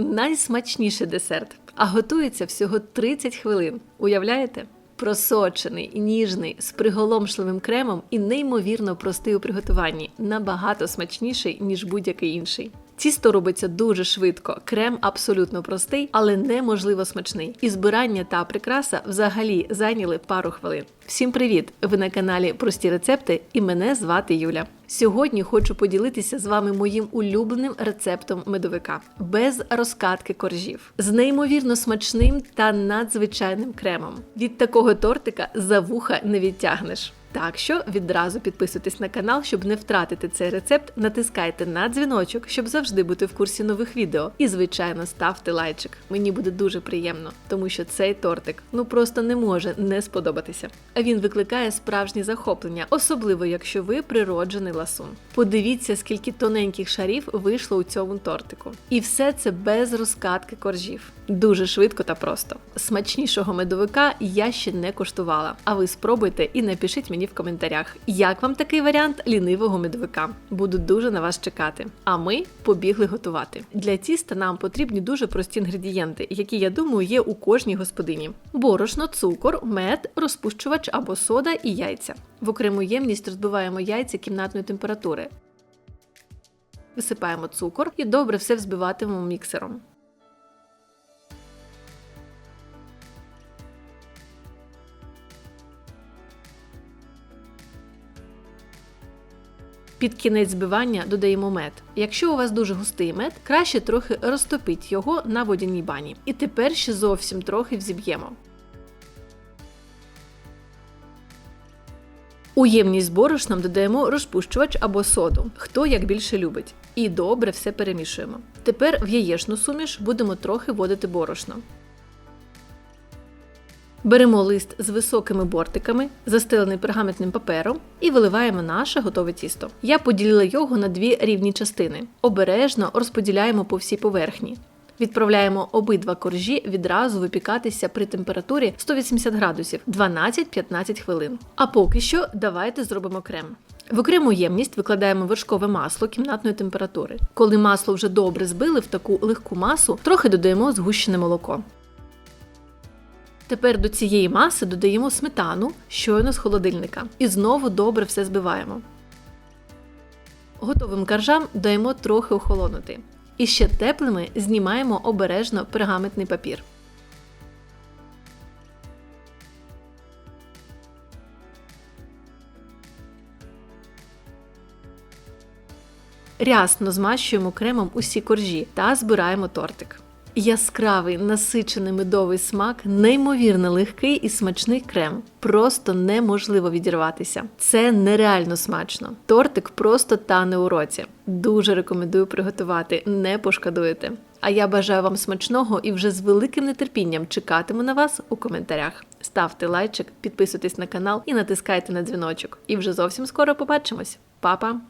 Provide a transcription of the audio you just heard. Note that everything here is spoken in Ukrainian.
найсмачніший десерт, а готується всього 30 хвилин. Уявляєте? Просочений, ніжний, з приголомшливим кремом і неймовірно простий у приготуванні, набагато смачніший, ніж будь-який інший. Тісто робиться дуже швидко, крем абсолютно простий, але неможливо смачний. І збирання та прикраса взагалі зайняли пару хвилин. Всім привіт! Ви на каналі Прості рецепти і мене звати Юля. Сьогодні хочу поділитися з вами моїм улюбленим рецептом медовика без розкатки коржів, з неймовірно смачним та надзвичайним кремом. Від такого тортика за вуха не відтягнеш. Так що відразу підписуйтесь на канал, щоб не втратити цей рецепт. Натискайте на дзвіночок, щоб завжди бути в курсі нових відео. І, звичайно, ставте лайчик. Мені буде дуже приємно, тому що цей тортик ну просто не може не сподобатися. А він викликає справжнє захоплення, особливо якщо ви природжений ласун. Подивіться, скільки тоненьких шарів вийшло у цьому тортику. І все це без розкатки коржів. Дуже швидко та просто. Смачнішого медовика я ще не коштувала. А ви спробуйте і напишіть мені в коментарях, як вам такий варіант лінивого медовика. Буду дуже на вас чекати. А ми побігли готувати. Для тіста нам потрібні дуже прості інгредієнти, які я думаю є у кожній господині: борошно, цукор, мед, розпущувач або сода і яйця. В окрему ємність розбиваємо яйця кімнатної температури. Висипаємо цукор і добре все взбиватимемо міксером. Під кінець збивання додаємо мед. Якщо у вас дуже густий мед, краще трохи розтопіть його на водяній бані. І тепер ще зовсім трохи взіб'ємо. У ємність борошном додаємо розпущувач або соду, хто як більше любить. І добре все перемішуємо. Тепер в яєчну суміш будемо трохи вводити борошно. Беремо лист з високими бортиками, застелений пергаментним папером, і виливаємо наше готове тісто. Я поділила його на дві рівні частини. Обережно розподіляємо по всій поверхні. Відправляємо обидва коржі відразу випікатися при температурі 180 градусів 12-15 хвилин. А поки що давайте зробимо крем. В окрему ємність викладаємо вершкове масло кімнатної температури. Коли масло вже добре збили в таку легку масу, трохи додаємо згущене молоко. Тепер до цієї маси додаємо сметану щойно з холодильника і знову добре все збиваємо. Готовим коржам даємо трохи охолонути. І ще теплими знімаємо обережно пергаментний папір. Рясно змащуємо кремом усі коржі та збираємо тортик. Яскравий насичений медовий смак, неймовірно легкий і смачний крем. Просто неможливо відірватися. Це нереально смачно. Тортик просто тане у році. Дуже рекомендую приготувати, не пошкодуєте. А я бажаю вам смачного і вже з великим нетерпінням чекатиму на вас у коментарях. Ставте лайчик, підписуйтесь на канал і натискайте на дзвіночок. І вже зовсім скоро побачимось. Па-па!